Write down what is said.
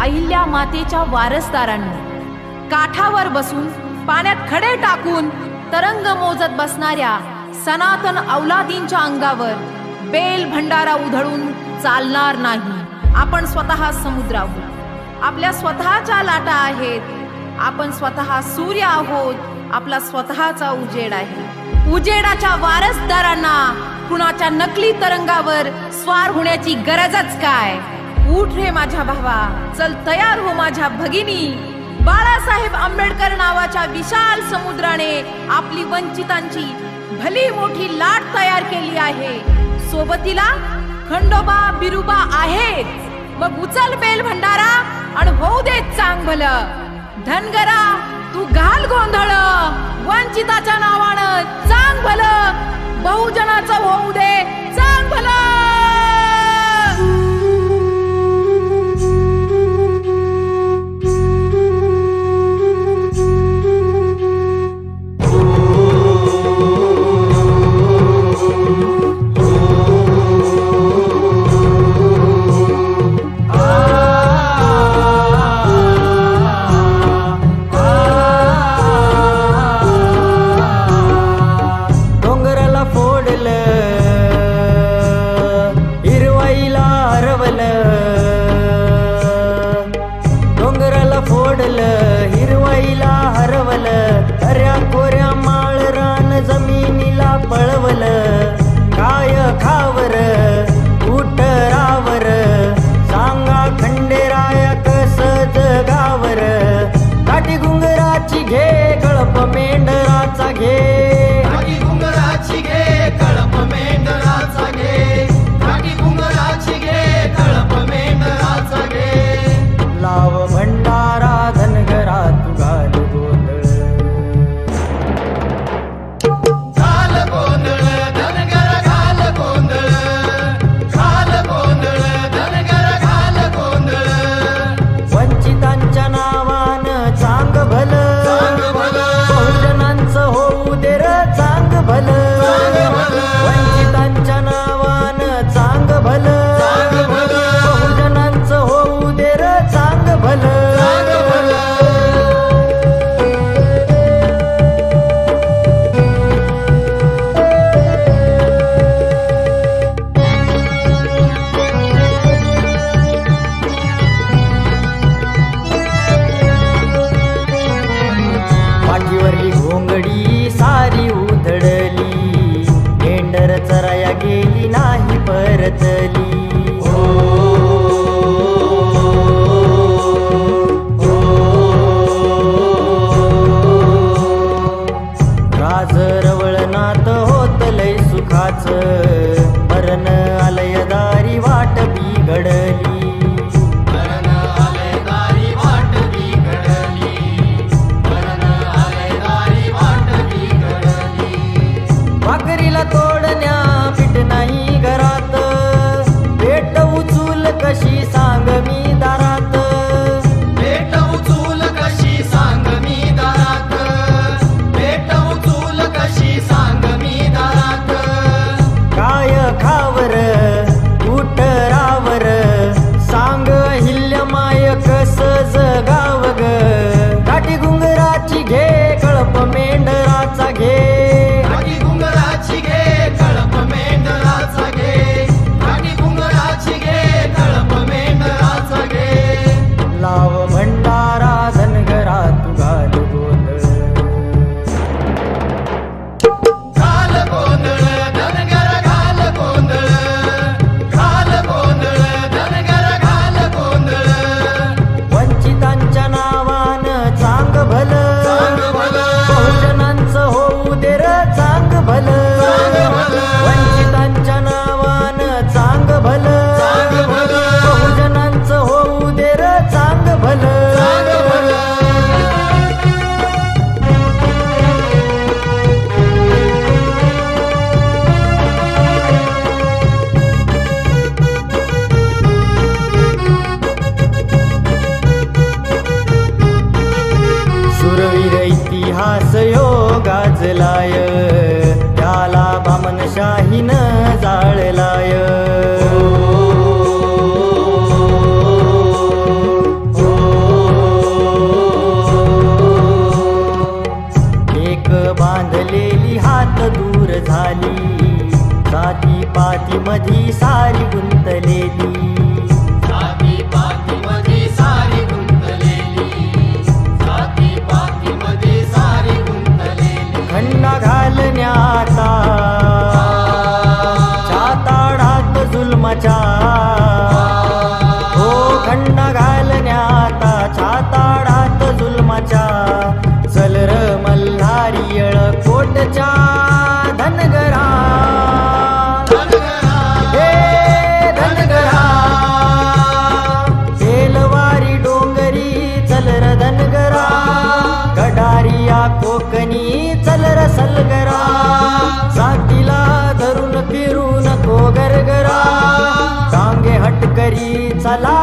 अहिल्या मातेच्या वारसदारांनी. काठावर बसून पाण्यात खडे टाकून तरंग मोजत बसणाऱ्या सनातन औलादींच्या अंगावर बेल भंडारा उधळून चालणार नाही. आपण स्वतः आहोत आपल्या स्वतःच्या लाटा आहेत. आपण स्वतः सूर्य आहोत. आपला स्वतःचा उजेड आहे. उजेडाच्या वारसदारांना कुणाच्या नकली तरंगावर स्वार होण्याची गरजच काय? उठ रे माझ्या भावा. चल तयार हो माझ्या भगिनी. बाळासाहेब आंबेडकर नावाच्या विशाल समुद्राने आपली वंचितांची भली मोठी लाट तयार केली आहे. सोबतीला खंडोबा बिरुबा आहेत. मग उचल बेल भंडारा आणि होऊ दे चांग भल धनगरा तू घाल गोंधळ. वंचिताच्या नावानं चांग भल बहुजनाचं होऊ दे चांग भलं लायक जुलमाच्या धरून फिरू नको गरगरा टांगे हटकरी चला